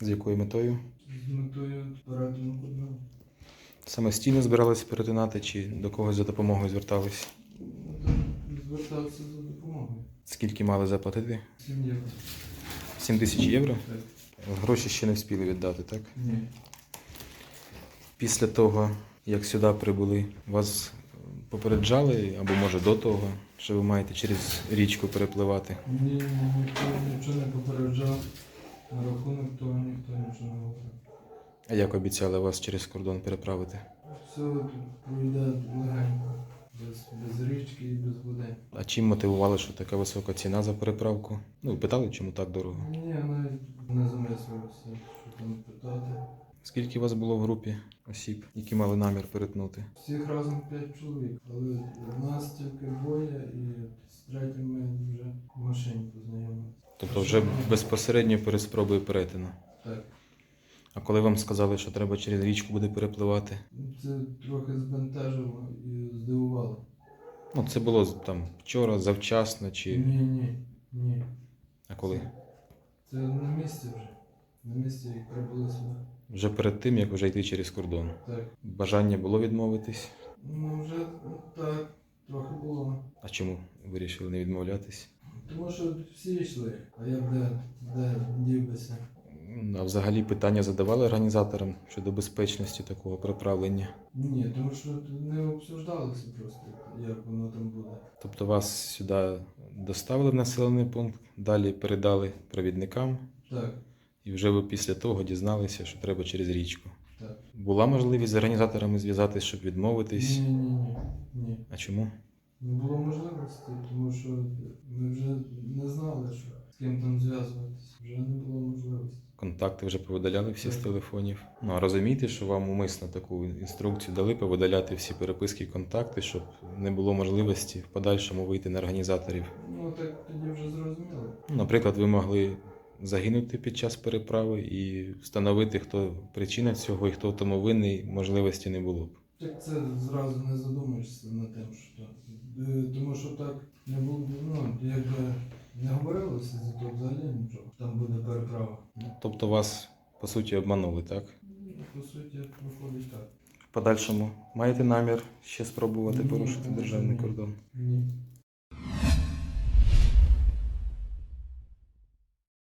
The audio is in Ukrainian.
З якою метою? З метою перетину кордону. Самостійно збирались перетинати чи до когось за допомогою звертались? Звертався за допомогою. Скільки мали заплатити? 7 євро. 7 тисяч євро? Так. Гроші ще не встигли віддати, так? Ні. Після того, як сюди прибули, вас попереджали, або може до того, що ви маєте через річку перепливати. Ні, ніхто нічого не попереджав. На рахунок того ніхто нічого не говорив. А як обіцяли вас через кордон переправити? Все пройде легенько. Без, без річки і без води. А чим мотивували, що така висока ціна за переправку? Ну, питали, чому так дорого? Ні, навіть не замисливався, що там питати. Скільки вас було в групі осіб, які мали намір перетнути? Всіх разом 5 чоловік, але нас тільки двоє і з третім ми вже в машині познайомилися. Тобто вже безпосередньо перед спробою перетину. Так. А коли вам сказали, що треба через річку буде перепливати? Це трохи збентежило і здивувало. Ну, це було там вчора, завчасно чи. Ні, ні, ні. А коли? Це на місці вже. На місці як прибули сюди. Вже перед тим, як вже йти через кордон. Так. Бажання було відмовитись. Ну вже ну, так, трохи було. А чому вирішили не відмовлятись? Тому що всі йшли, а я б де, де дівбися. А взагалі питання задавали організаторам щодо безпечності такого переправлення. Ні, тому що не обсуждалося просто, як воно там буде. Тобто вас сюди доставили в населений пункт, далі передали провідникам, Так, і вже ви після того дізналися, що треба через річку. так. Була можливість з організаторами зв'язатись, щоб відмовитись. Ні, ні, ні, ні. А чому? Не було можливості, тому що ми вже не знали, що з ким там зв'язуватися. Вже не було можливості. Контакти вже повидаляли всі з телефонів. Ну а розумієте, що вам умисно таку інструкцію дали повидаляти всі переписки і контакти, щоб не було можливості в подальшому вийти на організаторів. Ну так тоді вже зрозуміло. Наприклад, ви могли загинути під час переправи і встановити, хто причина цього і хто в тому винний, можливості не було б. Так це зразу не задумаєшся над тим, що так. Е, Тому що так не було, ну, якби не говорилося за то взагалі нічого. Там буде переправа. Тобто вас по суті обманули, так? По суті, виходить так. В подальшому маєте намір ще спробувати Ні, порушити державний ні. кордон? Ні.